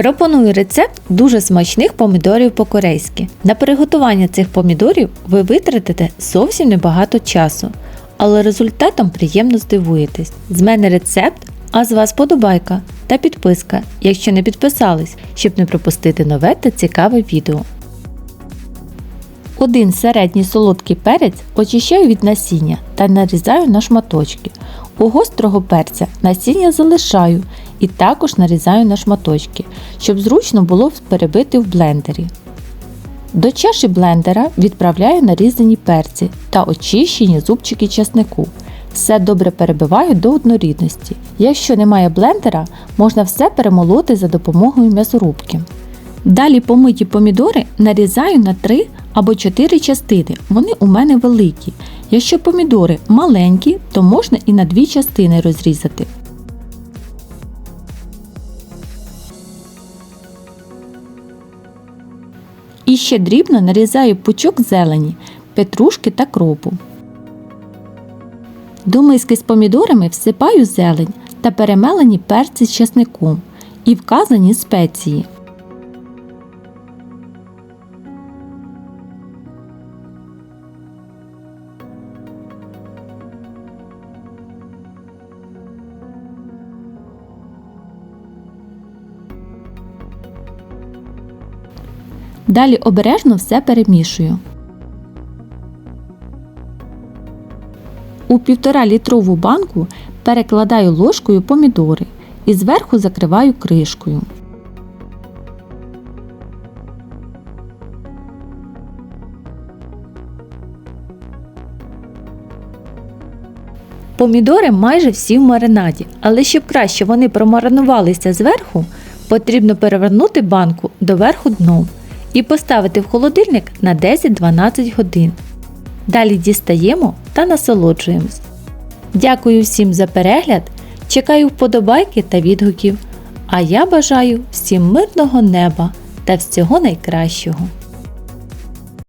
Пропоную рецепт дуже смачних помідорів по-корейськи. На приготування цих помідорів ви витратите зовсім небагато часу, але результатом приємно здивуєтесь. З мене рецепт, а з вас подобайка та підписка, якщо не підписались, щоб не пропустити нове та цікаве відео. Один середній солодкий перець очищаю від насіння та нарізаю на шматочки. У гострого перця насіння залишаю і також нарізаю на шматочки, щоб зручно було перебити в блендері. До чаші блендера відправляю нарізані перці та очищені зубчики часнику. Все добре перебиваю до однорідності. Якщо немає блендера, можна все перемолоти за допомогою м'ясорубки. Далі помиті помідори нарізаю на 3 або 4 частини. Вони у мене великі. Якщо помідори маленькі, то можна і на дві частини розрізати. І ще дрібно нарізаю пучок зелені, петрушки та кропу. До миски з помідорами всипаю зелень та перемелені перці з часником і вказані спеції. Далі обережно все перемішую. У 1,5 літрову банку перекладаю ложкою помідори і зверху закриваю кришкою. Помідори майже всі в маринаді, але щоб краще вони промаринувалися зверху, потрібно перевернути банку доверху дном і поставити в холодильник на 10-12 годин. Далі дістаємо та насолоджуємось. Дякую всім за перегляд. Чекаю вподобайки та відгуків. А я бажаю всім мирного неба та всього найкращого.